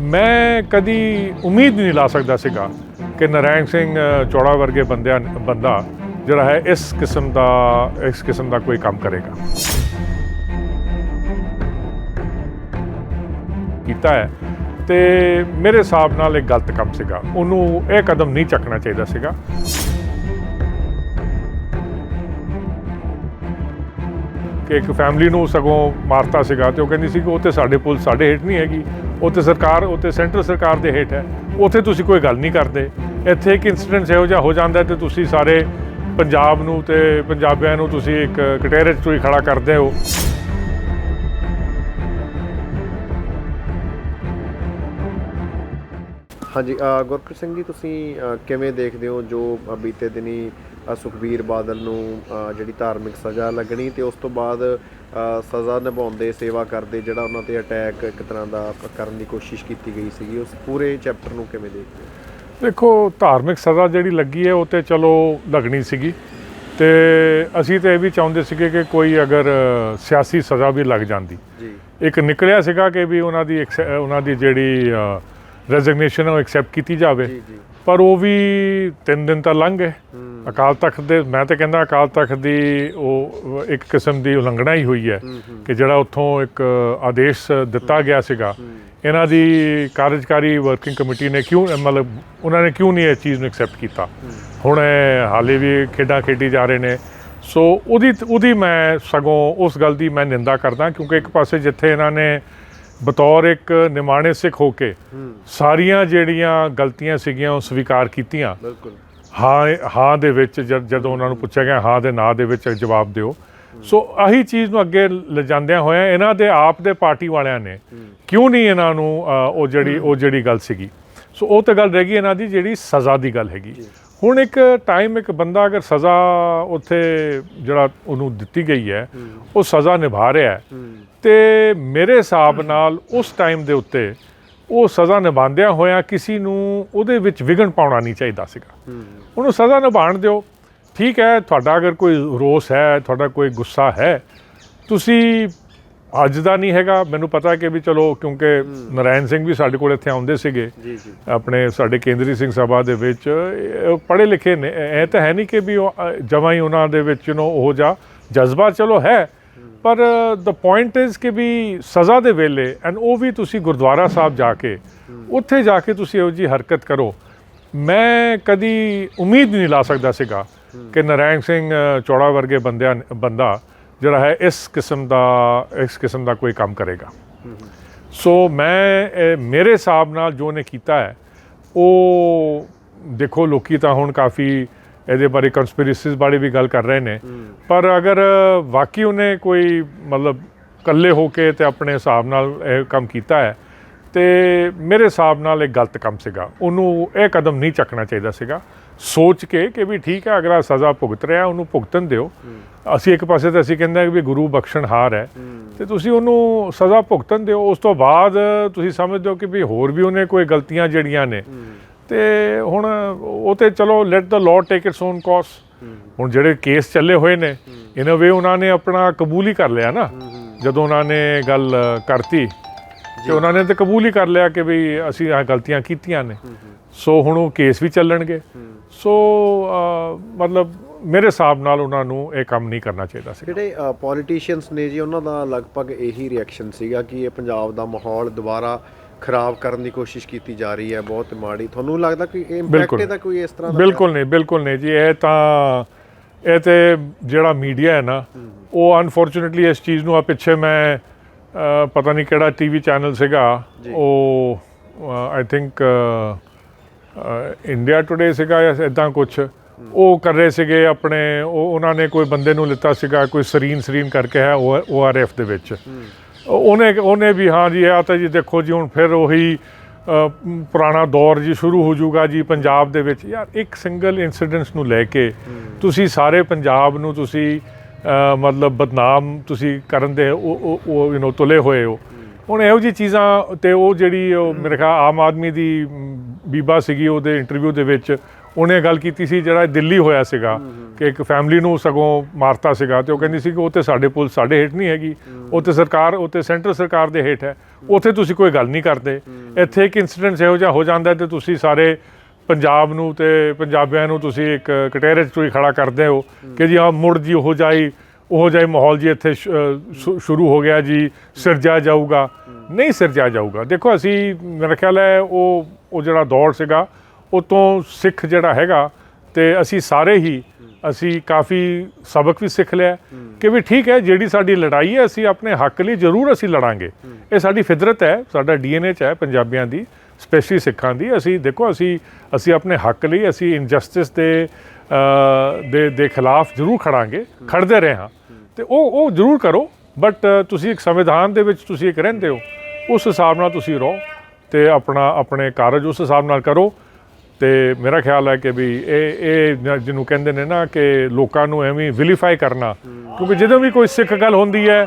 ਮੈਂ ਕਦੀ ਉਮੀਦ ਨਹੀਂ ਲਾ ਸਕਦਾ ਸੀਗਾ ਕਿ ਨਰਾਇਣ ਸਿੰਘ ਚੌੜਾ ਵਰਗੇ ਬੰਦਿਆਂ ਬੰਦਾ ਜਿਹੜਾ ਹੈ ਇਸ ਕਿਸਮ ਦਾ, ਇਸ ਕਿਸਮ ਦਾ ਕੋਈ ਕੰਮ ਕਰੇਗਾ। ਕੀਤਾ ਹੈ। ਤੇ ਮੇਰੇ ਹਿਸਾਬ ਨਾਲ ਇਹ ਗਲਤ ਕੰਮ ਸੀਗਾ। ਉਹਨੂੰ ਇਹ ਕਦਮ ਨਹੀਂ ਚੱਕਣਾ ਚਾਹੀਦਾ ਸੀਗਾ। ਕਿ ਇੱਕ ਫੈਮਿਲੀ ਨੂੰ ਸਗੋਂ ਮਾਰਤਾ ਸੀਗਾ ਤੇ ਉਹ ਕਹਿੰਦੀ ਸੀ ਕਿ ਉਹ ਤੇ ਸਾਡੇ ਪੁਲਿਸ ਸਾਡੇ ਹੇਠ ਨਹੀਂ ਹੈਗੀ। ਉੱਥੇ ਸਰਕਾਰ, ਉੱਥੇ ਤੇ ਸੈਂਟਰ ਸਰਕਾਰ ਦੇ ਹੇਠ ਹੈ। ਉੱਥੇ ਤੁਸੀਂ ਕੋਈ ਗੱਲ ਨਹੀਂ ਕਰਦੇ। ਇੱਥੇ ਇੱਕ ਇਨਸੀਡੈਂਟ ਇਹੋ ਜਿਹਾ ਹੋ ਜਾਂਦਾ ਹੈ ਤੇ ਤੁਸੀਂ ਸਾਰੇ ਪੰਜਾਬ ਨੂੰ ਤੇ ਪੰਜਾਬੀਆਂ ਨੂੰ ਤੁਸੀਂ ਇੱਕ ਕਟਹਿਰੇ 'ਚ ਹੀ ਖੜਾ ਕਰਦੇ ਹੋ। ਹਾਂਜੀ ਗੁਰਪ੍ਰੀਤ ਸਿੰਘ ਜੀ, ਤੁਸੀਂ ਕਿਵੇਂ ਦੇਖਦੇ ਹੋ ਜੋ ਬੀਤੇ ਦਿਨੀ ਸੁਖਬੀਰ ਬਾਦਲ ਨੂੰ ਜਿਹੜੀ ਧਾਰਮਿਕ ਸਜ਼ਾ ਲੱਗਣੀ ਤੇ ਉਸ ਤੋਂ ਬਾਅਦ ਸਜ਼ਾ ਨਿਭਾਉਂਦੇ ਸੇਵਾ ਕਰਦੇ ਜਿਹੜਾ ਉਹਨਾਂ ਤੇ ਅਟੈਕ ਇੱਕ ਤਰ੍ਹਾਂ ਦਾ ਕਰਨ ਦੀ ਕੋਸ਼ਿਸ਼ ਕੀਤੀ ਗਈ ਸੀਗੀ ਉਸ ਪੂਰੇ ਚੈਪਟਰ ਨੂੰ ਕਿਵੇਂ ਦੇਖਦੇ ਹੋ? ਦੇਖੋ ਧਾਰਮਿਕ ਸਜ਼ਾ ਜਿਹੜੀ ਲੱਗੀ ਹੈ ਉਹ ਤੇ ਚਲੋ ਲੱਗਣੀ ਸੀਗੀ। ਤੇ ਅਸੀਂ ਤੇ ਇਹ ਵੀ ਚਾਹੁੰਦੇ ਸੀਗੇ ਕਿ ਕੋਈ ਅਗਰ ਸਿਆਸੀ ਸਜ਼ਾ ਵੀ ਲੱਗ ਜਾਂਦੀ। ਜੀ। ਇੱਕ ਨਿਕਲਿਆ ਸੀਗਾ ਕਿ ਵੀ ਉਹਨਾਂ ਦੀ ਉਹਨਾਂ ਦੀ ਜਿਹੜੀ ਰੈਜ਼ਿਗਨੇਸ਼ਨ ਉਹ ਐਕਸੈਪਟ ਕੀਤੀ ਜਾਵੇ। ਜੀ ਜੀ। ਪਰ ਉਹ ਵੀ ਤਿੰਨ ਦਿਨ ਤਾਂ ਲੰਘ ਗਏ। ਅਕਾਲ ਤਖਤ ਦੇ ਮੈਂ ਤਾਂ ਕਹਿੰਦਾ ਅਕਾਲ ਤਖਤ ਦੀ ਉਹ ਇੱਕ ਕਿਸਮ ਦੀ ਉਲੰਘਣਾ ਹੀ ਹੋਈ ਹੈ ਕਿ ਜਿਹੜਾ ਉੱਥੋਂ ਇੱਕ ਆਦੇਸ਼ ਦਿੱਤਾ ਗਿਆ ਸੀਗਾ। ਇਹਨਾਂ ਦੀ ਕਾਰਜਕਾਰੀ ਵਰਕਿੰਗ ਕਮੇਟੀ ਨੇ ਕਿਉਂ ਮਤਲਬ ਉਹਨਾਂ ਨੇ ਕਿਉਂ ਨਹੀਂ ਇਹ ਚੀਜ਼ ਨੂੰ ਐਕਸੈਪਟ ਕੀਤਾ? ਹੁਣ ਹਾਲੇ ਵੀ ਖੇਡਾਂ ਖੇਡੀ ਜਾ ਰਹੇ ਨੇ। ਸੋ ਉਹਦੀ ਉਹਦੀ ਮੈਂ ਸਗੋਂ ਉਸ ਗੱਲ ਦੀ ਮੈਂ ਨਿੰਦਾ ਕਰਦਾ ਕਿਉਂਕਿ ਇੱਕ ਪਾਸੇ ਜਿੱਥੇ ਇਹਨਾਂ ਨੇ ਬਤੌਰ ਇੱਕ ਨਿਮਾਣੇ ਸਿੱਖ ਹੋ ਕੇ ਸਾਰੀਆਂ ਜਿਹੜੀਆਂ ਗਲਤੀਆਂ ਸੀਗੀਆਂ ਉਹ ਸਵੀਕਾਰ ਕੀਤੀਆਂ। ਬਿਲਕੁਲ। ਹਾਂ ਹਾਂ ਦੇ ਵਿੱਚ ਜਦ ਜਦੋਂ ਉਹਨਾਂ ਨੂੰ ਪੁੱਛਿਆ ਗਿਆ ਹਾਂ ਦੇ ਨਾਂ ਦੇ ਵਿੱਚ ਜਵਾਬ ਦਿਓ। ਸੋ ਆਹੀ ਚੀਜ਼ ਨੂੰ ਅੱਗੇ ਲਿਜਾਂਦਿਆਂ ਹੋਇਆਂ ਇਹਨਾਂ ਦੇ ਆਪ ਦੇ ਪਾਰਟੀ ਵਾਲਿਆਂ ਨੇ ਕਿਉਂ ਨਹੀਂ ਇਹਨਾਂ ਨੂੰ ਉਹ ਜਿਹੜੀ ਉਹ ਜਿਹੜੀ ਗੱਲ ਸੀਗੀ। ਸੋ ਉਹ ਤਾਂ ਗੱਲ ਰਹਿ ਗਈ ਇਹਨਾਂ ਦੀ ਜਿਹੜੀ ਸਜ਼ਾ ਦੀ ਗੱਲ ਹੈਗੀ। ਹੁਣ ਇੱਕ ਟਾਈਮ ਇੱਕ ਬੰਦਾ ਅਗਰ ਸਜ਼ਾ ਉੱਥੇ ਜਿਹੜਾ ਉਹਨੂੰ ਦਿੱਤੀ ਗਈ ਹੈ ਉਹ ਸਜ਼ਾ ਨਿਭਾ ਰਿਹਾ ਹੂੰ। ਤੇ ਮੇਰੇ ਹਿਸਾਬ ਨਾਲ ਉਸ ਟਾਈਮ ਦੇ ਉੱਤੇ ਉਹ ਸਜ਼ਾ ਨਿਭਾਉਂਦਿਆਂ ਹੋਇਆਂ ਕਿਸੇ ਨੂੰ ਉਹਦੇ ਵਿੱਚ ਵਿਗਣ ਪਾਉਣਾ ਨਹੀਂ ਚਾਹੀਦਾ ਸੀਗਾ। ਉਹਨੂੰ ਸਜ਼ਾ ਨਿਭਾਉਣ ਦਿਓ। ਠੀਕ ਹੈ ਤੁਹਾਡਾ ਅਗਰ ਕੋਈ ਰੋਸ ਹੈ ਤੁਹਾਡਾ ਕੋਈ ਗੁੱਸਾ ਹੈ ਤੁਸੀਂ ਅੱਜ ਦਾ ਨਹੀਂ ਹੈਗਾ। ਮੈਨੂੰ ਪਤਾ ਕਿ ਵੀ ਚਲੋ ਕਿਉਂਕਿ ਨਰਾਇਣ ਸਿੰਘ ਵੀ ਸਾਡੇ ਕੋਲ ਇੱਥੇ ਆਉਂਦੇ ਸੀਗੇ। ਆਪਣੇ ਸਾਡੇ ਕੇਂਦਰੀ ਸਿੰਘ ਸਭਾ ਦੇ ਵਿੱਚ ਪੜ੍ਹੇ ਲਿਖੇ ਨੇ। ਇਹ ਤਾਂ ਹੈ ਨਹੀਂ ਕਿ ਵੀ ਜਮਾਂ ਹੀ ਉਹਨਾਂ ਦੇ ਵਿੱਚ ਯੂ نو ਉਹ ਜਾ ਜਜ਼ਬਾ ਚਲੋ ਹੈ। ਪਰ ਦ ਪੁਆਇੰਟ ਇਜ਼ ਕਿ ਵੀ ਸਜ਼ਾ ਦੇ ਵੇਲੇ ਐਂਡ ਉਹ ਵੀ ਤੁਸੀਂ ਗੁਰਦੁਆਰਾ ਸਾਹਿਬ ਜਾ ਕੇ, ਉੱਥੇ ਜਾ ਕੇ ਤੁਸੀਂ ਇਹੋ ਜੀ ਹਰਕਤ ਕਰੋ। ਮੈਂ ਕਦੀ ਉਮੀਦ ਨਹੀਂ ਲਾ ਸਕਦਾ ਸੀਗਾ ਕਿ ਨਰਾਇਣ ਸਿੰਘ ਚੌੜਾ ਵਰਗੇ ਬੰਦਿਆਂ, ਬੰਦਾ ਜਿਹੜਾ ਹੈ ਇਸ ਕਿਸਮ ਦਾ, ਇਸ ਕਿਸਮ ਦਾ ਕੋਈ ਕੰਮ ਕਰੇਗਾ। ਸੋ ਮੈਂ ਮੇਰੇ ਹਿਸਾਬ ਨਾਲ ਜੋ ਨੇ ਕੀਤਾ ਹੈ, ਉਹ ਦੇਖੋ, ਲੋਕੀ ਤਾਂ ਹੁਣ ਕਾਫੀ ਇਹਦੇ ਬਾਰੇ ਕਨਸਪੀਰੇਸੀਜ਼ ਬਾਰੇ ਵੀ ਗੱਲ ਕਰ ਰਹੇ ਨੇ। ਪਰ ਅਗਰ ਵਾਕਈ ਉਹਨੇ ਕੋਈ ਮਤਲਬ ਇਕੱਲੇ ਹੋ ਕੇ ਤੇ ਆਪਣੇ ਹਿਸਾਬ ਨਾਲ ਇਹ ਕੰਮ ਕੀਤਾ ਹੈ, ਤੇ ਮੇਰੇ ਹਿਸਾਬ ਨਾਲ ਇਹ ਗਲਤ ਕੰਮ ਸੀਗਾ। ਉਹਨੂੰ ਇਹ ਕਦਮ ਨਹੀਂ ਚੱਕਣਾ ਚਾਹੀਦਾ ਸੀਗਾ। ਸੋਚ ਕੇ ਕਿ ਵੀ ਠੀਕ ਹੈ, ਅਗਰ ਸਜ਼ਾ ਭੁਗਤ ਰਿਹਾ, ਉਹਨੂੰ ਭੁਗਤਣ ਦਿਓ। ਅਸੀਂ ਇੱਕ ਪਾਸੇ ਤਾਂ ਅਸੀਂ ਕਹਿੰਦੇ ਕਿ ਵੀ ਗੁਰੂ ਬਖਸ਼ਣਹਾਰ ਹੈ। ਤੇ ਤੁਸੀਂ ਉਹਨੂੰ ਸਜ਼ਾ ਭੁਗਤਣ ਦਿਓ। ਉਸ ਤੋਂ ਬਾਅਦ ਤੁਸੀਂ ਸਮਝਦੇ ਹੋ ਕਿ ਵੀ ਹੋਰ ਵੀ ਉਹਨੇ ਕੋਈ ਗਲਤੀਆਂ ਜਿਹੜੀਆਂ ਨੇ ਤੇ ਹੁਣ ਉਹ ਤੇ ਚਲੋ let the law take its own course ਹੁਣ ਜਿਹੜੇ ਕੇਸ ਚੱਲੇ ਹੋਏ ਨੇ ਇਨ ਅ ਵੇ ਉਹਨਾਂ ਨੇ ਆਪਣਾ ਕਬੂਲ ਹੀ ਕਰ ਲਿਆ ਨਾ। ਜਦੋਂ ਉਹਨਾਂ ਨੇ ਗੱਲ ਕਰਤੀ ਤੇ ਉਹਨਾਂ ਨੇ ਤੇ ਕਬੂਲ ਹੀ ਕਰ ਲਿਆ ਕਿ ਵੀ ਅਸੀਂ ਆ ਗਲਤੀਆਂ ਕੀਤੀਆਂ ਨੇ। ਸੋ ਹੁਣ ਉਹ ਕੇਸ ਵੀ ਚੱਲਣਗੇ। ਸੋ ਮਤਲਬ ਮੇਰੇ ਹਿਸਾਬ ਨਾਲ ਉਹਨਾਂ ਨੂੰ ਇਹ ਕੰਮ ਨਹੀਂ ਕਰਨਾ ਚਾਹੀਦਾ ਸੀ ਜਿਹੜੇ ਪੋਲੀਟੀਸ਼ੀਅਨਸ ਨੇ ਜੀ ਉਹਨਾਂ ਦਾ ਲਗਭਗ ਇਹੀ ਰਿਐਕਸ਼ਨ ਸੀਗਾ ਕਿ ਇਹ ਪੰਜਾਬ ਦਾ ਮਾਹੌਲ ਦੁਬਾਰਾ ਖਰਾਬ ਕਰਨ ਦੀ ਕੋਸ਼ਿਸ਼ ਕੀਤੀ ਜਾ ਰਹੀ ਹੈ ਬਹੁਤ ਮਾੜੀ। ਤੁਹਾਨੂੰ ਲੱਗਦਾ ਕਿ ਇਹ ਇੰਪੈਕਟ। ਇਹਦਾ ਕੋਈ ਇਸ ਤਰ੍ਹਾਂ ਦਾ ਬਿਲਕੁਲ ਨਹੀਂ ਬਿਲਕੁਲ ਨਹੀਂ ਜੀ। ਇਹ ਤਾਂ ਇਹ ਤੇ ਜਿਹੜਾ ਮੀਡੀਆ ਹੈ ਨਾ ਉਹ ਅਨਫੋਰਚੂਨੇਟਲੀ ਇਸ ਚੀਜ਼ ਨੂੰ ਆ ਪਿੱਛੇ ਮੈਂ ਪਤਾ ਨਹੀਂ ਕਿਹੜਾ ਟੀਵੀ ਚੈਨਲ ਸੀਗਾ। ਉਹ ਆਈ ਥਿੰਕ ਇੰਡੀਆ ਟੁਡੇ ਸੀਗਾ ਜਾਂ ਇਦਾਂ ਕੁਝ ਉਹ ਕਰ ਰਹੇ ਸੀਗੇ ਆਪਣੇ ਉਹ ਉਹਨਾਂ ਨੇ ਕੋਈ ਬੰਦੇ ਨੂੰ ਲਿੱਤਾ ਸੀਗਾ ਕੋਈ ਸਰੀਨ ਸਰੀਨ ਕਰਕੇ ਹੈ ਉਹ ਆਰ ਐਫ ਦੇ ਵਿੱਚ। ਉਹਨੇ ਉਹਨੇ ਵੀ ਹਾਂ ਜੀ ਆ ਤਾਂ ਜੀ ਦੇਖੋ ਜੀ, ਹੁਣ ਫਿਰ ਉਹੀ ਪੁਰਾਣਾ ਦੌਰ ਜੀ ਸ਼ੁਰੂ ਹੋ ਜਾਊਗਾ ਜੀ ਪੰਜਾਬ ਦੇ ਵਿੱਚ। ਯਾਰ ਇੱਕ ਸਿੰਗਲ ਇਨਸੀਡੈਂਟਸ ਨੂੰ ਲੈ ਕੇ ਤੁਸੀਂ ਸਾਰੇ ਪੰਜਾਬ ਨੂੰ ਤੁਸੀਂ ਮਤਲਬ ਬਦਨਾਮ ਤੁਸੀਂ ਕਰਨ ਦੇ ਉਹ ਉਹ ਯੂ نو ਤੁਲੇ ਹੋਏ ਹੋ। ਹੁਣ ਇਹੋ ਜੀ ਚੀਜ਼ਾਂ ਤੇ ਉਹ ਜਿਹੜੀ ਉਹ ਮੇਰੇ ਖਿਆਲ ਆਮ ਆਦਮੀ ਦੀ ਬੀਬਾ ਸੀਗੀ ਉਹਦੇ ਇੰਟਰਵਿਊ ਦੇ ਵਿੱਚ ਉਹਨੇ ਗੱਲ ਕੀਤੀ ਸੀ ਜਿਹੜਾ ਦਿੱਲੀ ਹੋਇਆ ਸੀਗਾ ਕਿ ਇੱਕ ਫੈਮਿਲੀ ਨੂੰ ਸਗੋਂ ਮਾਰਤਾ ਸੀਗਾ ਤੇ ਉਹ ਕਹਿੰਦੀ ਸੀ ਕਿ ਉਹ ਤੇ ਸਾਡੇ ਪੁਲਿਸ ਸਾਡੇ ਹੇਠ ਨਹੀਂ ਹੈਗੀ ਉਹ ਤੇ ਸਰਕਾਰ ਉਹ ਤੇ ਸੈਂਟਰ ਸਰਕਾਰ ਦੇ ਹੇਠ ਹੈ। ਉੱਥੇ ਤੁਸੀਂ ਕੋਈ ਗੱਲ ਨਹੀਂ ਕਰਦੇ। ਇੱਥੇ ਇੱਕ ਇਨਸੀਡੈਂਟ ਇਹੋ ਜਿਹਾ ਹੋ ਜਾਂਦਾ ਤੇ ਤੁਸੀਂ ਸਾਰੇ ਪੰਜਾਬ ਨੂੰ ਤੇ ਪੰਜਾਬੀਆਂ ਨੂੰ ਤੁਸੀਂ ਇੱਕ ਕਟਹਿਰੇ 'ਚ ਹੀ ਖੜਾ ਕਰਦੇ ਹੋ ਕਿ ਜੀ ਆ ਮੁੜ ਜੀ ਹੋ ਜਾਈ ਉਹ ਜਾਈ ਮਾਹੌਲ ਜੀ ਇੱਥੇ ਸ਼ੁਰੂ ਹੋ ਗਿਆ ਜੀ ਸਿਰਜਿਆ ਜਾਊਗਾ। ਨਹੀਂ ਸਿਰਜਿਆ ਜਾਊਗਾ। ਦੇਖੋ ਅਸੀਂ ਮੇਰਾ ਖਿਆਲ ਹੈ ਉਹ ਉਹ ਜਿਹੜਾ ਦੌਰ ਸੀਗਾ ਉਹ ਤੋਂ ਸਿੱਖ ਜਿਹੜਾ ਹੈਗਾ ਤੇ ਅਸੀਂ ਸਾਰੇ ਹੀ ਅਸੀਂ ਕਾਫੀ ਸਬਕ ਵੀ ਸਿੱਖ ਲਿਆ ਕਿ ਵੀ ਠੀਕ ਹੈ, ਜਿਹੜੀ ਸਾਡੀ ਲੜਾਈ ਹੈ, ਅਸੀਂ ਆਪਣੇ ਹੱਕ ਲਈ ਜ਼ਰੂਰ ਅਸੀਂ ਲੜਾਂਗੇ। ਇਹ ਸਾਡੀ ਫਿਤਰਤ ਹੈ, ਸਾਡਾ ਡੀਐਨਏ ਚ ਹੈ ਪੰਜਾਬੀਆਂ ਦੀ, ਸਪੈਸ਼ਲੀ ਸਿੱਖਾਂ ਦੀ। ਅਸੀਂ ਦੇਖੋ, ਅਸੀਂ ਅਸੀਂ ਆਪਣੇ ਹੱਕ ਲਈ, ਅਸੀਂ ਇਨਜਸਟਿਸ ਦੇ ਦੇ ਦੇ ਖਿਲਾਫ ਜ਼ਰੂਰ ਖੜਾਂਗੇ, ਖੜਦੇ ਰਹੇ ਹਾਂ। ਤੇ ਉਹ ਉਹ ਜ਼ਰੂਰ ਕਰੋ ਬਟ ਤੁਸੀਂ ਇੱਕ ਸੰਵਿਧਾਨ ਦੇ ਵਿੱਚ ਤੁਸੀਂ ਇੱਕ ਰਹਿੰਦੇ ਹੋ, ਉਸ ਹਿਸਾਬ ਨਾਲ ਤੁਸੀਂ ਰਹੋ ਤੇ ਆਪਣਾ, ਆਪਣੇ ਕਾਰਜ ਉਸ ਹਿਸਾਬ ਨਾਲ ਕਰੋ। ਤੇ ਮੇਰਾ ਖਿਆਲ ਹੈ ਕਿ ਵੀ ਇਹ ਇਹ ਜਿਹਨੂੰ ਕਹਿੰਦੇ ਨੇ ਨਾ ਕਿ ਲੋਕਾਂ ਨੂੰ ਐਵੇਂ ਵਿਲੀਫਾਈ ਕਰਨਾ, ਕਿਉਂਕਿ ਜਦੋਂ ਵੀ ਕੋਈ ਸਿੱਖ ਗੱਲ ਹੁੰਦੀ ਹੈ,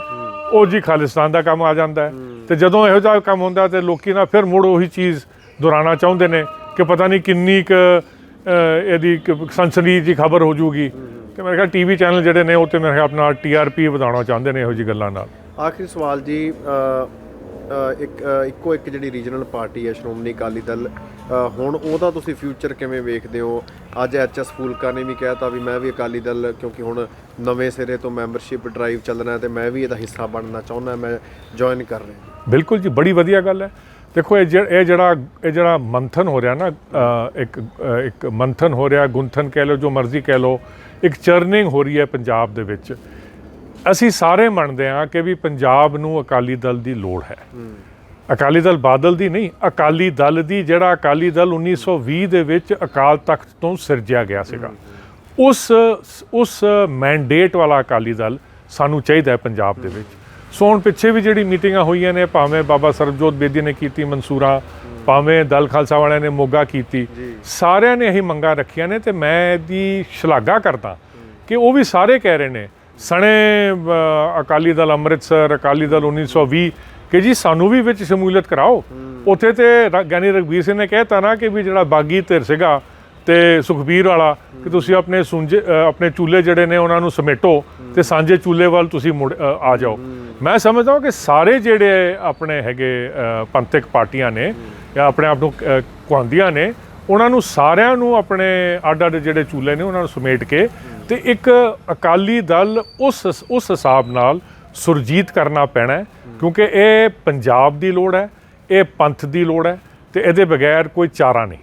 ਉਹ ਜੀ ਖਾਲਿਸਤਾਨ ਦਾ ਕੰਮ ਆ ਜਾਂਦਾ ਹੈ। ਤੇ ਜਦੋਂ ਇਹੋ ਜਿਹਾ ਕੰਮ ਹੁੰਦਾ ਤੇ ਲੋਕੀ ਨਾ ਫਿਰ ਮੁੜ ਉਹੀ ਚੀਜ਼ ਦੁਹਰਾਉਣਾ ਚਾਹੁੰਦੇ ਨੇ ਕਿ ਪਤਾ ਨਹੀਂ ਕਿੰਨੀ ਕੁ ਇਹਦੀ ਸੰਸਦੀ ਜੀ ਖਬਰ ਹੋ ਜੂਗੀ। ਤੇ ਮੇਰੇ ਖਿਆਲ ਟੀਵੀ ਚੈਨਲ ਜਿਹੜੇ ਨੇ ਉਹ ਤੇ ਮੇਰੇ ਖਿਆਲ ਆਪਣਾ ਟੀਆਰਪੀ ਵਧਾਉਣਾ ਚਾਹੁੰਦੇ ਨੇ ਇਹੋ ਜੀ ਗੱਲਾਂ ਨਾਲ। ਆਖਰੀ ਸਵਾਲ ਜੀ ਇੱਕ ਇੱਕੋ ਇੱਕ ਜਿਹੜੀ ਰੀਜਨਲ ਪਾਰਟੀ ਹੈ ਸ਼੍ਰੋਮਣੀ ਅਕਾਲੀ ਦਲ ਹੁਣ ਉਹਦਾ ਤੁਸੀਂ ਫਿਊਚਰ ਕਿਵੇਂ ਵੇਖਦੇ ਹੋ? ਅੱਜ ਐਚਐਸ ਫੂਲਕਾ ਨੇ ਵੀ ਕਹਿਤਾ ਵੀ ਮੈਂ ਵੀ ਅਕਾਲੀ ਦਲ, ਕਿਉਂਕਿ ਹੁਣ ਨਵੇਂ ਸਿਰੇ ਤੋਂ ਮੈਂਬਰਸ਼ਿਪ ਡਰਾਈਵ ਚੱਲਣਾ ਹੈ ਤੇ ਮੈਂ ਵੀ ਇਹਦਾ ਹਿੱਸਾ ਬਣਨਾ ਚਾਹੁੰਦਾ, ਮੈਂ ਜੁਆਇਨ ਕਰ ਰਿਹਾ ਬਿਲਕੁਲ ਜੀ, ਬੜੀ ਵਧੀਆ ਗੱਲ ਹੈ। ਦੇਖੋ, ਇਹ ਜਿਹ- ਇਹ ਜਿਹੜਾ ਇਹ ਜਿਹੜਾ ਮੰਥਨ ਹੋ ਰਿਹਾ ਨਾ ਇੱਕ ਇੱਕ ਮੰਥਨ ਹੋ ਰਿਹਾ, ਗੁੰਥਨ ਕਹਿ ਲਓ, ਜੋ ਮਰਜ਼ੀ ਕਹਿ ਲਓ, ਇੱਕ ਚਰਨਿੰਗ ਹੋ ਰਹੀ ਹੈ ਪੰਜਾਬ ਦੇ ਵਿੱਚ। ਅਸੀਂ ਸਾਰੇ ਮੰਨਦੇ ਹਾਂ ਕਿ ਵੀ ਪੰਜਾਬ ਨੂੰ ਅਕਾਲੀ ਦਲ ਦੀ ਲੋੜ ਹੈ। ਅਕਾਲੀ ਦਲ ਬਾਦਲ ਦੀ ਨਹੀਂ ਅਕਾਲੀ ਦਲ ਦੀ ਜਿਹੜਾ ਅਕਾਲੀ ਦਲ 1920 ਦੇ ਵਿੱਚ ਅਕਾਲ ਤਖਤ ਤੋਂ ਸਿਰਜਿਆ ਗਿਆ ਸੀਗਾ। ਉਸ ਉਸ ਮੈਂਡੇਟ ਵਾਲਾ ਅਕਾਲੀ ਦਲ ਸਾਨੂੰ ਚਾਹੀਦਾ ਹੈ ਪੰਜਾਬ ਦੇ ਵਿੱਚ। ਸੋ ਹੁਣ ਪਿੱਛੇ ਵੀ ਜਿਹੜੀ ਮੀਟਿੰਗਾਂ ਹੋਈਆਂ ਨੇ ਭਾਵੇਂ ਬਾਬਾ ਸਰਬਜੋਤ ਬੇਦੀ ਨੇ ਕੀਤੀ ਮਨਸੂਰਾ ਭਾਵੇਂ ਦਲ ਖਾਲਸਾ ਵਾਲਿਆਂ ਨੇ ਮੋਗਾ ਕੀਤੀ ਸਾਰਿਆਂ ਨੇ ਇਹੀ ਮੰਗਾਂ ਰੱਖੀਆਂ ਨੇ ਤੇ ਮੈਂ ਇਹਦੀ ਸ਼ਲਾਘਾ ਕਰਦਾ ਕਿ ਉਹ ਵੀ ਸਾਰੇ ਕਹਿ ਰਹੇ ਨੇ ਸਣੇ ਅਕਾਲੀ ਦਲ ਅੰਮ੍ਰਿਤਸਰ ਅਕਾਲੀ ਦਲ 1920 ਕਿ ਜੀ ਸਾਨੂੰ ਵੀ ਵਿੱਚ ਸ਼ਮੂਲੀਅਤ ਕਰਾਓ। ਉੱਥੇ ਤੇ ਗਿਆਨੀ ਰਘਬੀਰ ਸਿੰਘ ਨੇ ਕਹਿਤਾ ਨਾ ਕਿ ਵੀ ਜਿਹੜਾ ਬਾਗੀ ਧਿਰ ਸੀਗਾ ਤੇ ਸੁਖਬੀਰ ਵਾਲਾ ਕਿ ਤੁਸੀਂ ਆਪਣੇ ਸੁੰਜੇ ਆਪਣੇ ਚੂਲੇ ਜਿਹੜੇ ਨੇ ਉਹਨਾਂ ਨੂੰ ਸਮੇਟੋ ਤੇ ਸਾਂਝੇ ਚੂਲੇ ਵੱਲ ਤੁਸੀਂ ਮੁੜ ਆ ਜਾਓ। ਮੈਂ ਸਮਝਦਾ ਹਾਂ ਕਿ ਸਾਰੇ ਜਿਹੜੇ ਆਪਣੇ ਹੈਗੇ ਪੰਥਕ ਪਾਰਟੀਆਂ ਨੇ ਜਾਂ ਆਪਣੇ ਆਪ ਨੂੰ ਅ, ਕੁਹਾਂਦੀਆਂ ਨੇ ਉਹਨਾਂ ਨੂੰ ਸਾਰਿਆਂ ਨੂੰ ਆਪਣੇ ਅੱਡ ਅੱਡ ਜਿਹੜੇ ਚੂਲੇ ਨੇ ਉਹਨਾਂ ਨੂੰ ਸਮੇਟ ਕੇ ਤੇ ਇੱਕ ਅਕਾਲੀ ਦਲ ਉਸ ਉਸ ਹਿਸਾਬ ਨਾਲ ਸੁਰਜੀਤ ਕਰਨਾ ਪੈਣਾ ਕਿਉਂਕਿ ਇਹ ਪੰਜਾਬ ਦੀ ਲੋੜ ਹੈ, ਇਹ ਪੰਥ ਦੀ ਲੋੜ ਹੈ ਤੇ ਇਹਦੇ ਬਗੈਰ ਕੋਈ ਚਾਰਾ ਨਹੀਂ।